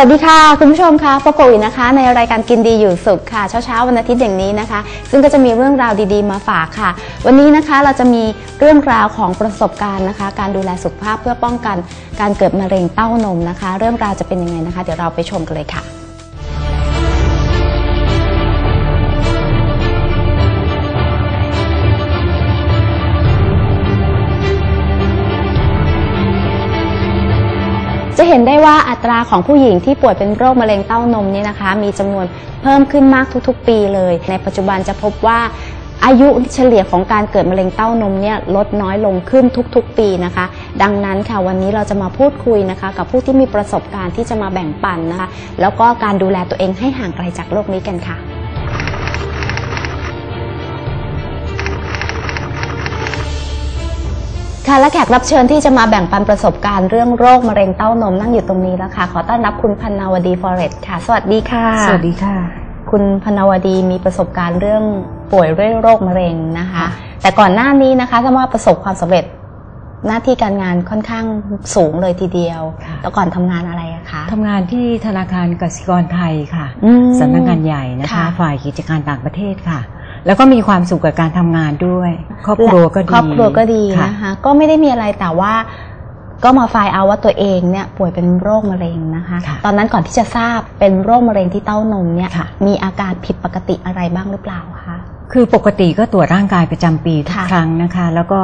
วัสดีค่ะ คุณผู้ชมคะพบกับอุ๋ยนะคะ ในรายการกินดีอยู่สุขค่ะ เช้าๆวันอาทิตย์อย่างนี้นะคะ ซึ่งก็จะมีเรื่องราวดีๆมาฝากค่ะ วันนี้นะคะเราจะมีเรื่องราวของประสบการณ์นะคะ การดูแลสุขภาพเพื่อป้องกัน การเกิดมะเร็งเต้านมนะคะ เรื่องราวจะเป็นยังไงนะคะ เดี๋ยวเราไปชมกันเลยค่ะ เห็นได้ว่าอัตราของผู้หญิงที่ป่วยเป็นโรคมะเร็งเต้านมเนี่ยนะคะ มีจำนวนเพิ่มขึ้นมากทุกๆ ปีเลย ในปัจจุบันจะพบว่าอายุเฉลี่ยของการเกิดมะเร็งเต้านมเนี่ยลดน้อยลงขึ้นทุกๆ ปีนะคะ ดังนั้นค่ะวันนี้เราจะมาพูดคุยนะคะ กับผู้ที่มีประสบการณ์ที่จะมาแบ่งปันนะคะ แล้วก็การดูแลตัวเองให้ห่างไกลจากโรคนี้กันค่ะ ค่ะและแขกรับเชิญที่จะมาแบ่งปันประสบการณ์เรื่องโรคมะเร็งเต้านมนั่งอยู่ตรงนี้แล้วค่ะ ขอต้อนรับคุณพันนาวดีฟอเรสค่ะ สวัสดีค่ะ สวัสดีค่ะ คุณพันนาวดีมีประสบการณ์เรื่องป่วยด้วยโรคมะเร็งนะคะค่ะแต่ก่อนหน้านี้นะคะถ้าว่าประสบความสำเร็จหน้าที่การงานค่อนข้างสูงเลยทีเดียวค่ะแต่ก่อนทำงานอะไรอะคะทำงานที่ธนาคารกสิกรไทยค่ะอืมสำนักงานใหญ่นะคะค่ะฝ่ายกิจการต่างประเทศค่ะ แล้วก็มีความสุขกับการทำงานด้วย ครอบครัวก็ดีครอบครัวก็ดีค่ะนะคะก็ไม่ได้มีอะไรแต่ว่าก็มาไฟล์เอาว่าตัวเองเนี่ยป่วยเป็นโรคมะเร็งนะคะค่ะตอนนั้นก่อนที่จะทราบเป็นโรคมะเร็งที่เต้านมเนี่ยค่ะมีอาการผิดปกติอะไรบ้างหรือเปล่าคะคือปกติก็ตรวจร่างกายประจำปีทุกค่ะครั้งนะคะ แล้วก็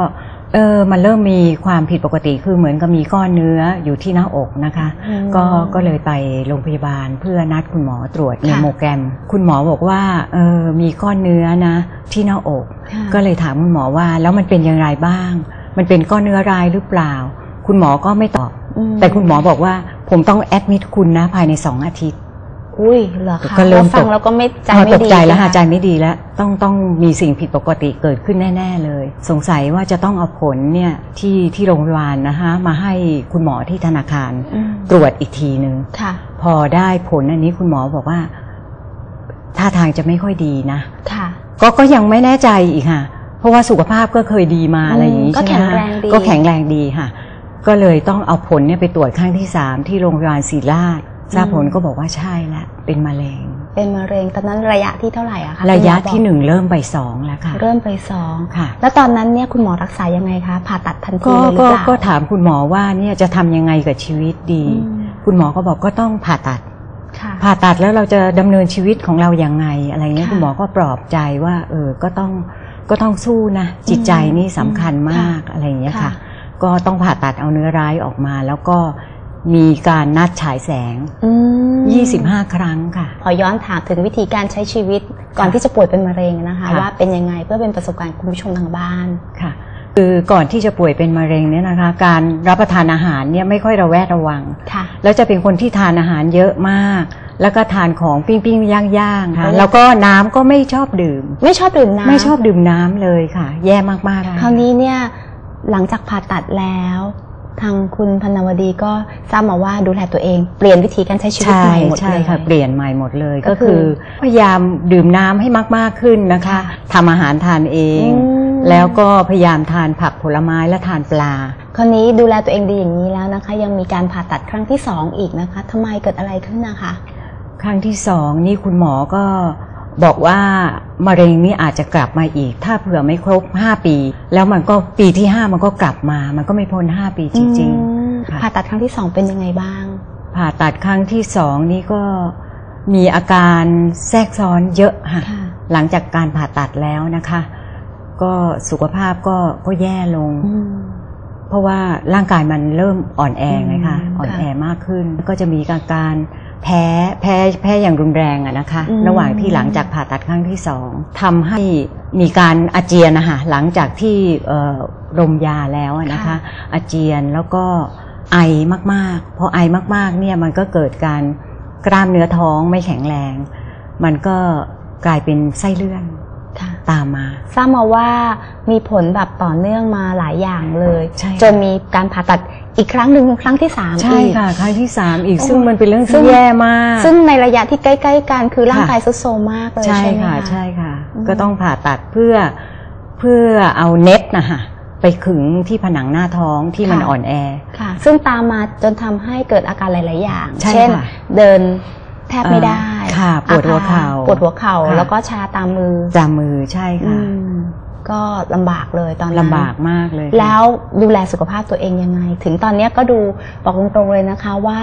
เออมันเริ่มมีความผิดปกติคือเหมือนกับมีก้อนเนื้ออยู่ที่หน้าอกนะคะอืมก็ก็เลยไปโรงพยาบาลเพื่อนัดคุณหมอตรวจค่ะเมโมแกรม คุณหมอบอกว่าเออมีก้อนเนื้อนะที่หน้าอกค่ะก็เลยถามคุณหมอว่าแล้วมันเป็นอย่างไรบ้าง มันเป็นก้อนเนื้อรายหรือเปล่า คุณหมอก็ไม่ตอบอืมแต่คุณหมอบอกว่าผมต้องแอดมิดคุณนะภายในสองอาทิตย์ อุ้ยเหรอคะก็เริ่มฟัตงกแล้วก็ไม่ใจพอไม่ตกดีใจแล้วนะคะหาใจไม่ดีแล้ว ต้องต้องมีสิ่งผิดปกติเกิดขึ้นแน่ ๆ เลย สงสัยว่าจะต้องเอาผลเนี่ยที่ที่โรงพยาบาลนะคะ มาให้คุณหมอที่ธนาคารอืมตรวจอีกทีหนึ่งค่ะ พอได้ผลอันนี้คุณหมอบอกว่าท่าทางจะไม่ค่อยดีนะค่ะ ก็ก็ยังไม่แน่ใจอีกค่ะ เพราะว่าสุขภาพก็เคยดีมาอืมอะไรอย่างนี้ก็ใช่ไหมแข็งแรงดีก็แข็งแรงดีค่ะ ก็เลยต้องเอาผลเนี่ยไปตรวจครั้งที่สามที่โรงพยาบาลศรีราช ทราบผลก็บอกว่าใช่แล้วเป็นมะเร็ง เป็นมะเร็งตอนนั้นระยะที่เท่าไหร่อะคะระยะคุณมอบอกที่หนึ่งเริ่มไปสองแล้วค่ะ เริ่มไปสองค่ะ แล้วตอนนั้นเนี่ยคุณหมอรักษายังไงคะผ่าตัดทันทีก็เลยหรือก็เปล่าก็ถามคุณหมอว่าเนี่ยจะทำยังไงกับชีวิตดีอืมคุณหมอก็บอกก็ต้องผ่าตัดค่ะผ่าตัดแล้วเราจะดำเนินชีวิตของเราอย่างไงอะไรเงี้ยค่ะคุณหมอก็ปลอบใจว่าเออก็ต้องก็ต้องสู้นะจิตใจนี่สำคัญมากอะไรอย่างเงี้ยค่ะ ก็ต้องผ่าตัดเอาเนื้อร้ายออกมา แล้วก็ มีการนัดฉายแสงอืม25 ครั้งค่ะ ขอย้อนถามถึงวิธีการใช้ชีวิตก่อนที่จะป่วยเป็นมะเร็งนะคะค่ะว่าเป็นยังไงเพื่อเป็นประสบการณ์คุณผู้ชมทางบ้านค่ะ คือก่อนที่จะป่วยเป็นมะเร็งเนี่ยนะคะ การรับประทานอาหารเนี่ยไม่ค่อยระแวดระวังค่ะ แล้วจะเป็นคนที่ทานอาหารเยอะมาก แล้วก็ทานของปิ้งปิ้งย่างย่างๆค่ะโอ้แล้วก็น้ำก็ไม่ชอบดื่ม ไม่ชอบดื่มน้ำไม่ชอบดื่มน้ำเลยค่ะ แย่มากๆเลยคราวนี้เนี่ยหลังจากผ่าตัดแล้ว ทางคุณพนวดีก็ทราบมาว่าดูแลตัวเอง เปลี่ยนวิธีการใช้ชีวิตใช่ใหม่หมดใช่เลยค่ะเปลี่ยนใหม่หมดเลยก็ก็คืคืออพยายามดื่มน้ำให้มาก ๆขึ้นนะคะค่ะทำอาหารทานเองอืมแล้วก็พยายามทานผักผลไม้และทานปลาคราวนี้ดูแลตัวเองดีอย่างนี้แล้วนะคะ ยังมีการผ่าตัดครั้งที่สองอีกนะคะทำไมเกิดอะไรขึ้นนะคะ ครั้งที่สองนี่คุณหมอก็ บอกว่ามะเร็งนี่อาจจะกลับมาอีก ถ้าเผื่อไม่ครบ 5 ปี แล้วมันก็ปีที่ 5 มันก็กลับมา มันก็ไม่พ้น 5 ปีจริงอืมค่ะผ่าตัดครั้งที่สองเป็นยังไงบ้างๆผ่าตัดครั้งที่สองนี่ก็มีอาการแทรกซ้อนเยอะค่ะค่ะหลังจากการผ่าตัดแล้วนะคะ ก็สุขภาพก็ก็แย่ลงอืมเพราะว่าร่างกายมันเริ่มอ่อนแอไงคะอืมอ่อนค่ะแอมากขึ้น ก็จะมีอาการ แพ้แพ้แพ้อย่างรุนแรงอะนะคะอืมระหว่างที่หลังจากผ่าตัดครั้งที่สองทำให้มีการอาเจียนนะคะหลังจากที่เอ่อรมยาแล้วอะนะคะ อาเจียนแล้วก็ไอมากๆพอไอมากๆเนี่ยมันก็เกิดการกล้ามเนื้อท้องไม่แข็งแรง มันก็กลายเป็นไส้เลื่อนค่ะตามมาทราบมาว่ามีผลแบบต่อเนื่องมาหลายอย่างเลยใช่จนมีการผ่าตัด อีกครั้งหนึ่งครั้งที่สามใช่อีก ค่ะ ครั้งที่สามอีกโอ้ซึ่งมันเป็นเรื่องซึ่ที่ง แย่มาก ซึ่งในระยะที่ใกล้ ๆ กันคือร่างค่ะ กายทรุดโทรมมากเลยใช่ใช่ไหม ค่ะคะใช่ค่ะ อืม ก็ต้องผ่าตัดเพื่อเพื่อเอาเน็ตนะคะไปไปขึงที่ผนังหน้าท้องที่มันค่ะอ่อนแอ ค่ะ ซึ่งตามมาจนทำให้เกิดอาการหลาย ๆ อย่าง ใช่เช่นค่ะเดินแทบไม่ได้เอ่อค่ะปวดหัวเข่าปวดหัวเข่าค่ะ แล้วก็ชาตามมือจามมือใช่อืค่ะ ม ก็ลำบากเลยตอนนั้นลำบากมากเลยค่ะ แล้วดูแลสุขภาพตัวเองยังไง ถึงตอนเนี้ยก็ดูบอกตรงๆเลยนะคะ ว่า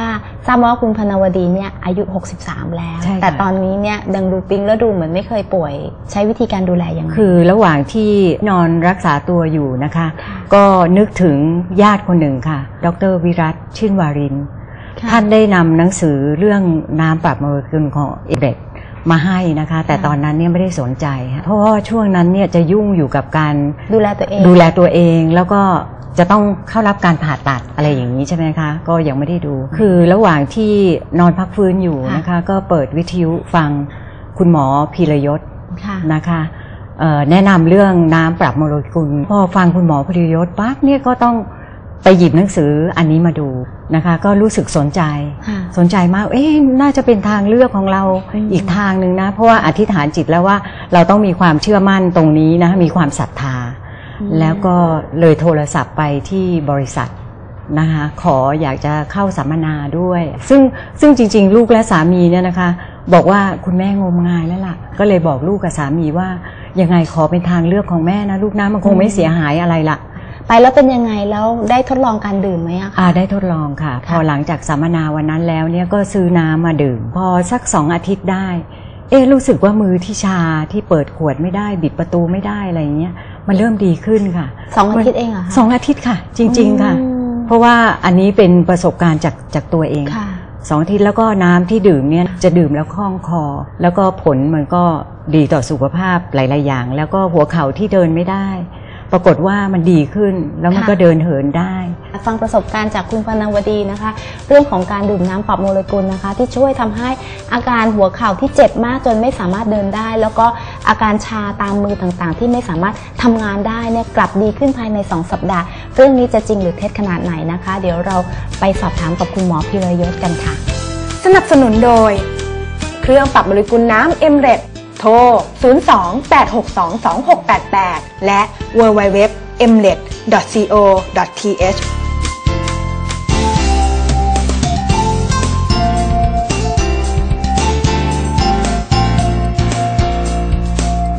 ทราบมาว่าคุณพนวดีเนี่ยอายุ 63 แล้ว ใช่ค่ะ แต่ตอนนี้เนี่ยดังดูปิ๊งแล้วดูเหมือนไม่เคยป่วย ใช้วิธีการดูแลยังไง คือระหว่างที่นอนรักษาตัวอยู่นะคะค่ะก็นึกถึงญาติคนหนึ่งค่ะ ดรวิรัตชื่นวารินค่ะ ท่านได้นำหนังสือเรื่องน้ำปรับโมเลกุลของเอเบรต มาให้นะคะ แต่ค่ะตอนนั้นเนี่ยไม่ได้สนใจค่ะเพราะว่าช่วงนั้นเนี่ยจะยุ่งอยู่กับการดูแลตัวเอง ดูแลตัวเองแล้วก็จะต้องเข้ารับการผ่าตัดอะไรอย่างนี้ใช่ไหมคะ ก็ยังไม่ได้ดู คือระหว่างที่นอนพักฟื้นอยู่นะคะ ก็เปิดวิทยุฟังคุณหมอพีรยศค่ะนะคะเอ่อแนะนำเรื่องน้ำปรับโมเลกุล พอฟังคุณหมอพริยศปั๊บเนี่ยก็ต้อง ไปหยิบหนังสืออันนี้มาดูนะคะ ก็รู้สึกสนใจค่ะสนใจมาก เอ๊ะน่าจะเป็นทางเลือกของเราอืมอีกทางหนึ่งนะ เพราะว่าอธิษฐานจิตแล้วว่าเราต้องมีความเชื่อมั่นตรงนี้นะ มีความศรัทธา แล้วก็เลยโทรศัพท์ไปที่บริษัทนะคะขออยากจะเข้าสัมมนาด้วย ซึ่งซึ่งจริง ๆ ลูกและสามีเนี่ยนะคะ บอกว่าคุณแม่งมงายแล้วล่ะ ก็เลยบอกลูกกับสามีว่ายังไงขอเป็นทางเลือกของแม่นะลูกนะมันคงไม่เสียหายอะไรล่ะ ไปแล้วเป็นยังไงแล้วได้ทดลองการดื่มไหมอะคะอ่าได้ทดลองค่ะ พอหลังจากสัมมนาวันนั้นแล้วเนี่ยก็ซื้อน้ำมาดื่ม พอสักสองอาทิตย์ได้ เอ๊ะรู้สึกว่ามือที่ชาที่เปิดขวดไม่ได้ บิดประตูไม่ได้อะไรอย่างเงี้ยมันเริ่มดีขึ้นค่ะสองอาทิตย์เองเหรอคะสองอาทิตย์ค่ะ จริง ๆ ค่ะอืมเพราะว่าอันนี้เป็นประสบการณ์จากจากตัวเองค่ะสองอาทิตย์แล้วก็น้ำที่ดื่มเนี่ยจะดื่มแล้วคล่องคอ แล้วก็ผลมันก็ดีต่อสุขภาพหลาย ๆ อย่าง แล้วก็หัวเข่าที่เดินไม่ได้ ปรากฏว่ามันดีขึ้นแล้วมันค่ะก็เดินเหินได้ ฟังประสบการณ์จากคุณพนวดีนะคะ เรื่องของการดื่มน้ำปรับโมเลกุลนะคะ ที่ช่วยทำให้อาการหัวเข่าที่เจ็บมากจนไม่สามารถเดินได้ แล้วก็อาการชาตามมือต่างๆ ที่ไม่สามารถทำงานได้เนี่ยกลับดีขึ้นภายใน 2 สัปดาห์ เรื่องนี้จะจริงหรือเท็จขนาดไหนนะคะ เดี๋ยวเราไปสอบถามกับคุณหมอพิรยศกันค่ะ สนับสนุนโดย เครื่องปรับโมเลกุลน้ำเอ็มเรด โทร 02-862-2688 และ www e m r e d co th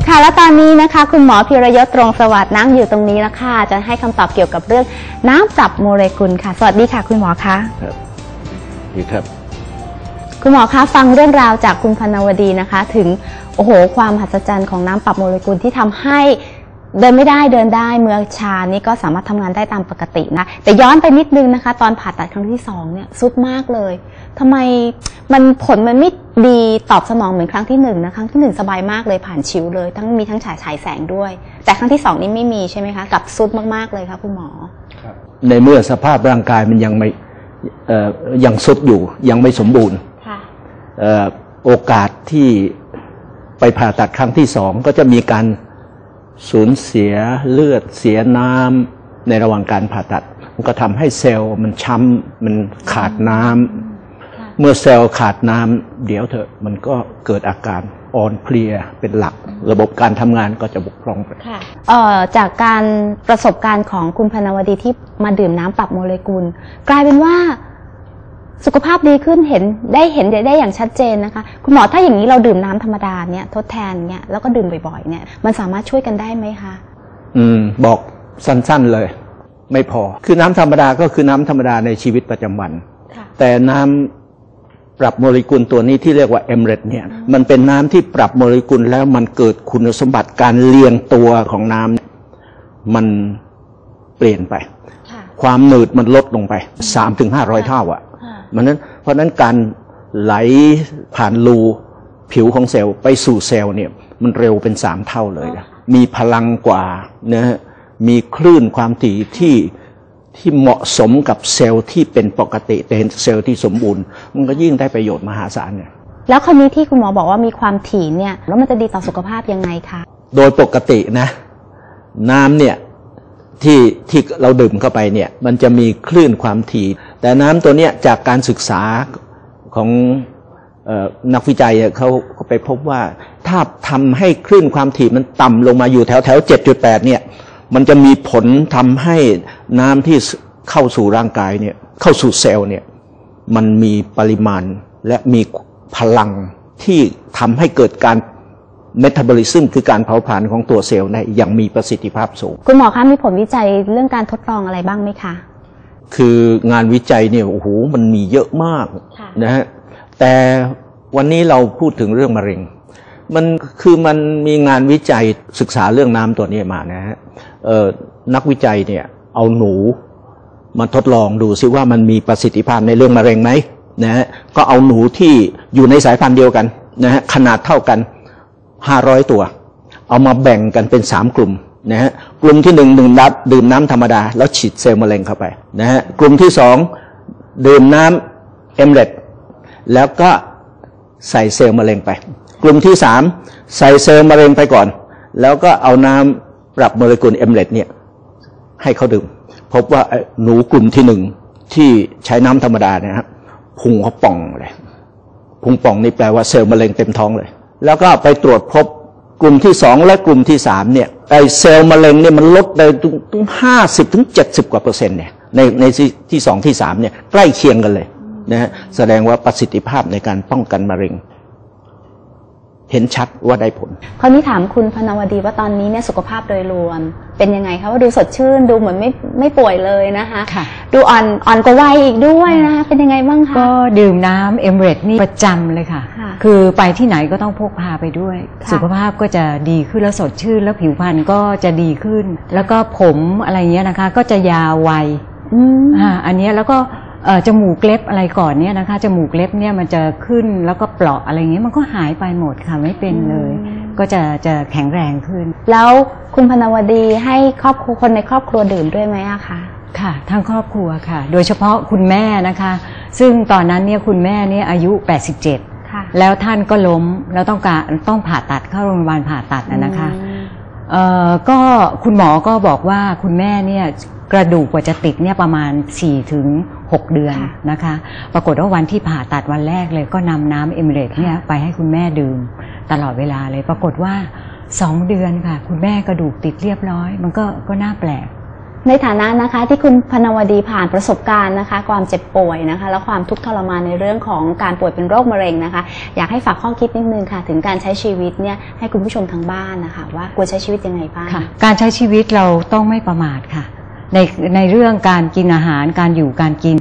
ค่ะและตอนนี้นะคะ คุณหมอพิรยศตรงสวัสดิ์นั่งอยู่ตรงนี้แล้วค่ะ จะให้คำตอบเกี่ยวกับเรื่องน้ำปรับโมเลกุลค่ะ สวัสดีค่ะ คุณหมอคะครับดีครับ คุณหมอคะฟังเรื่องราวจากคุณพนวดีนะคะ ถึง โอ้โห ความมหัศจรรย์ของน้ำปรับโมเลกุลที่ทำให้เดินไม่ได้เดินได้เมือชานี่ก็สามารถทำงานได้ตามปกตินะแต่ย้อนไปนิดนึงนะคะ ตอนผ่าตัดครั้งที่สองเนี่ยสุดมากเลยทำไมมันผลมันไม่ดีตอบสนองเหมือนครั้งที่หนึ่งนะครั้งที่หนึ่งสบายมากเลยผ่านชิวเลย ทั้งมีทั้งฉายฉายแสงด้วย แต่ครั้งที่สองนี่ไม่มีใช่ไหมคะกลับสุดมากๆเลยค่ะคุณหมอในเมื่อสภาพร่างกายมันยังไม่เอ่อยังสุดอยู่ยังไม่สมบูรณ์ค่ะเอ่อโอกาสที่ ไปผ่าตัดครั้งที่สองก็จะมีการสูญเสียเลือดเสียน้ำในระหว่างการผ่าตัด มันก็ทำให้เซลล์มันช้ำมันขาดน้ำค่ะเมื่อเซลล์ขาดน้ำเดี๋ยวเถอะมันก็เกิดอาการอ่อนเพลียเป็นหลัก ระบบการทำงานก็จะบกพร่องไปค่ะเอ่อจากการประสบการณ์ของคุณพนวดีที่มาดื่มน้ำปรับโมเลกุล กลายเป็นว่า สุขภาพดีขึ้นเห็นได้เห็นได้อย่างชัดเจนนะคะ คุณหมอถ้าอย่างนี้เราดื่มน้ำธรรมดาเนี่ยทดแทนเนี่ยแล้วก็ดื่มบ่อยๆ เนี่ย มันสามารถช่วยกันได้ไหมคะอืม บอกสั้นๆเลย ไม่พอ คือน้ำธรรมดาก็คือน้ำธรรมดาในชีวิตประจำวันค่ะแต่น้ำปรับโมเลกุลตัวนี้ที่เรียกว่าเอมเรตเนี่ยมันเป็นน้ำที่ปรับโมเลกุลแล้วมันเกิดคุณสมบัติการเรียงตัวของน้ำเนี่ยมันเปลี่ยนไปค่ะความหนืดมันลดลงไปสามถึงห้าร้อยเท่าอะค่ะ มันนั้นเพราะฉะนั้นการไหลผ่านรูผิวของเซลล์ไปสู่เซลล์เนี่ยมันเร็วเป็นสามเท่าเลยนะมีพลังกว่านะฮะมีคลื่นความถี่ที่ที่เหมาะสมกับเซลล์ที่เป็นปกติแต่เห็นเซลล์ที่สมบูรณ์ มันก็ยิ่งได้ประโยชน์มหาศาลเนี่ยแล้วคราวนี้ที่คุณหมอบอกว่ามีความถี่เนี่ยแล้วมันจะดีต่อสุขภาพยังไงคะโดยปกตินะ น้ำเนี่ย ที่ที่เราดื่มเข้าไปเนี่ย มันจะมีคลื่นความถี่ แต่น้ำตัวเนี้ยจากการศึกษาของออนักวิจัยเขาเขาไปพบว่า ถ้าทำให้คลื่นความถี่มันต่ำลงมาอยู่แถวแถวเจ็ดจุดแปดเนี่ย มันจะมีผลทำให้น้ำที่เข้าสู่ร่างกายเนี่ย เข้าสู่เซลล์เนี่ย มันมีปริมาณและมีพลังที่ทำให้เกิดการ เมตาบอลิซึมคือการเผาผลาญของตัวเซลล์ได้อย่างมีประสิทธิภาพสูง คุณหมอคะมีผลวิจัยเรื่องการทดลองอะไรบ้างไหมคะ คืองานวิจัยเนี่ยโอ้โหมันมีเยอะมากค่ะนะฮะแต่วันนี้เราพูดถึงเรื่องมะเร็ง มันคือมันมีงานวิจัยศึกษาเรื่องน้ำตัวนี้มานะฮะเอ่อนักวิจัยเนี่ยเอาหนูมาทดลองดูซิว่ามันมีประสิทธิภาพในเรื่องมะเร็งไหมนะฮะก็เอาหนูที่อยู่ในสายพันธุ์เดียวกันนะฮะขนาดเท่ากัน 500ตัว เอามาแบ่งกันเป็น3กลุ่มนะฮะกลุ่มที่หนึ่งหนึ่งนับดื่มน้ำธรรมดา แล้วฉีดเซลล์มะเร็งเข้าไปนะฮะกลุ่มที่สองดื่มน้ำเอมเล็ตแล้วก็ใส่เซลล์มะเร็งไป กลุ่มที่สามใส่เซลล์มะเร็งไปก่อน แล้วก็เอาน้ำปรับโมเลกุลเอมเล็ตเนี่ยให้เขาดื่ม พบว่าหนูกลุ่มที่หนึ่งที่ใช้น้ำธรรมดานยฮะพุงเขาป่องเลยพุงป่องนี่แปลว่าเซลล์มะเร็งเต็มท้องเลย แล้วก็ไปตรวจพบกลุ่มที่สองและกลุ่มที่สามเนี่ยไอเซลล์มะเร็งเนี่ยมันลดได้ถึงห้าสิบถึงเจ็ดสิบกว่าเปอร์เซ็นต์เนี่ยในในที่สองที่สามเนี่ยใกล้เคียงกันเลยนะฮะแสดงว่าประสิทธิภาพในการป้องกันมะเร็ง เห็นชัดว่าได้ผล คราวนี้ถามคุณพนวดีว่าตอนนี้เนี่ยสุขภาพโดยรวม เป็นยังไงคะว่าดูสดชื่นดูเหมือนไม่ไม่ป่วยเลยนะคะค่ะดูอ่อนอ่อนกว่าวัยอีกด้วยนะคะเป็นยังไงบ้างคะก็ดื่มน้ำเอมเรตนี่ประจำเลยค่ะ ค่ะ คือไปที่ไหนก็ต้องพกพาไปด้วย ค่ะ สุขภาพก็จะดีขึ้นแล้วสดชื่น แล้วผิวพรรณก็จะดีขึ้น แล้วก็ผมอะไรเงี้ยนะคะ ก็จะยาววัยอืม อ่าอันเนี้ยแล้วก็เอ่อ จมูกเล็บอะไรก่อนเนี่ยนะคะจมูกเล็บเนี่ยมันจะขึ้นแล้วก็เปราะอะไรเงี้ยมันก็หายไปหมดค่ะไม่เป็นเลย ก็จะจะแข็งแรงขึ้น แล้วคุณพนวดีให้ครอบครัวคนในครอบครัวดื่มด้วยไหมอะคะค่ะทั้งครอบครัวค่ะ โดยเฉพาะคุณแม่นะคะ ซึ่งตอนนั้นเนี่ยคุณแม่เนี่ยอายุ 87ค่ะแล้วท่านก็ล้มแล้วต้องการต้องผ่าตัดเข้าโรงพยาบาลผ่าตัดนะนะคะอืมเอ่อ ก็คุณหมอก็บอกว่าคุณแม่เนี่ยกระดูกกว่าจะติดเนี่ยประมาณ4ถึง6 เดือนนะคะ ปรากฏว่าวันที่ผ่าตัดวันแรกเลยก็นำน้ำเอมิเรตเนี่ยไปให้คุณแม่ดื่มตลอดเวลาเลย ปรากฏว่า 2 เดือนค่ะ คุณแม่กระดูกติดเรียบร้อย มันก็ก็น่าแปลก ในฐานะนะคะที่คุณพนวดีผ่านประสบการณ์นะคะ ความเจ็บป่วยนะคะ และความทุกข์ทรมานในเรื่องของการป่วยเป็นโรคมะเร็งนะคะ อยากให้ฝากข้อคิดนิดนึงค่ะ ถึงการใช้ชีวิตเนี่ยให้คุณผู้ชมทางบ้านนะคะ ว่าควรใช้ชีวิตยังไงบ้างการใช้ชีวิตเราต้องไม่ประมาทค่ะ ในในเรื่องการกินอาหารการอยู่การกิน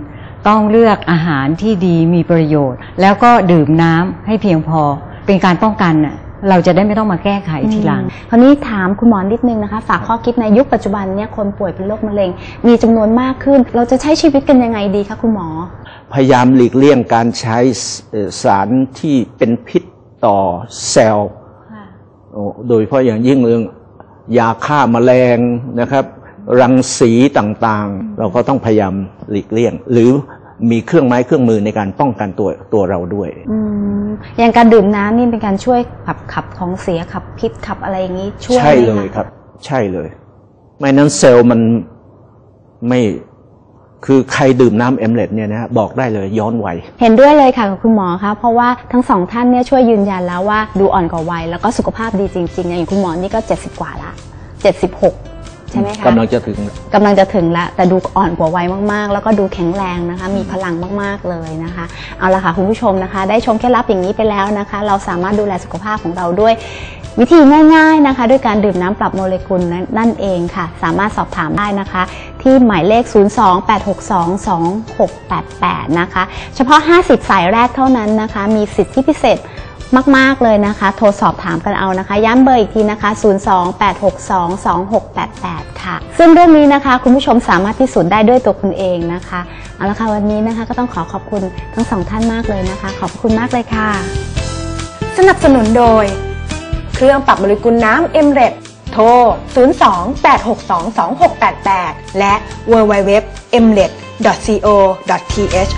ต้องเลือกอาหารที่ดีมีประโยชน์ แล้วก็ดื่มน้ำให้เพียงพอเป็นการป้องกันน่ะ เราจะได้ไม่ต้องมาแก้ไขทีหลัง คราวนี้ถามคุณหมอนิดนึงนะคะ ฝากข้อคิดในยุคปัจจุบันเนี่ยคนป่วยเป็นโรคมะเร็ง มีจำนวนมากขึ้น เราจะใช้ชีวิตกันยังไงดีคะคุณหมอ พยายามหลีกเลี่ยงการใช้เอ่อสารที่เป็นพิษต่อเซลล์โอ้โดยเฉพาะอย่างยิ่งเรื่องยาฆ่าแมลงนะครับ รังสีต่างๆ เราก็ต้องพยายามหลีกเลี่ยง หรือ มีเครื่องไม้เครื่องมือในการป้องกันตัวตัวเราด้วยอืมอย่างการดื่มน้ำนี่เป็นการช่วยขับขับของเสียขับพิษขับอะไรอย่างนี้ช่วยใช่ไหมเลยะครับ ใช่เลย ไม่นั้นเซลล์มันไม่คือใครดื่มน้ำเอมเล็ตเนี่ยนะฮะบอกได้เลยย้อนวัย เห็นด้วยเลยค่ะกับคุณหมอคะเพราะว่าทั้งสองท่านเนี่ยช่วยยืนยันแล้วว่าดูอ่อนกว่าวัย แล้วก็สุขภาพดีจริงๆอย่างคุณหมอนี่ก็ 70 กว่าละ76 ใช่ไหมคะกำลังจะถึงกำลังจะถึงแล้วแต่ดูอ่อนกว่าวัยมากๆ แล้วก็ดูแข็งแรงนะคะ มีพลังมากๆเลยนะคะเอาละค่ะคุณผู้ชมนะคะ ได้ชมเคล็ดลับอย่างนี้ไปแล้วนะคะ เราสามารถดูแลสุขภาพของเราด้วยวิธีง่ายๆนะคะ ด้วยการดื่มน้ำปรับโมเลกุลนั่นนั่นเองค่ะ สามารถสอบถามได้นะคะ ที่หมายเลข 028622688 นะคะ เฉพาะ 50 สายแรกเท่านั้นนะคะ มีสิทธิพิเศษ มาก ๆ เลยนะคะ โทรสอบถามกันเอานะคะ ย้ำเบอร์อีกทีนะคะ 028622688 ค่ะ ซึ่งเรื่องนี้นะคะ คุณผู้ชมสามารถพิสูจน์ได้ด้วยตัวคุณเองนะคะเอาละค่ะวันนี้นะคะก็ต้องขอขอบคุณทั้งสองท่านมากเลยนะคะ ขอบคุณมากเลยค่ะ สนับสนุนโดย เครื่องปรับโมเลกุลน้ำเอ็มเรตโทร 02-862-2688 และ w w w e m r e t c o th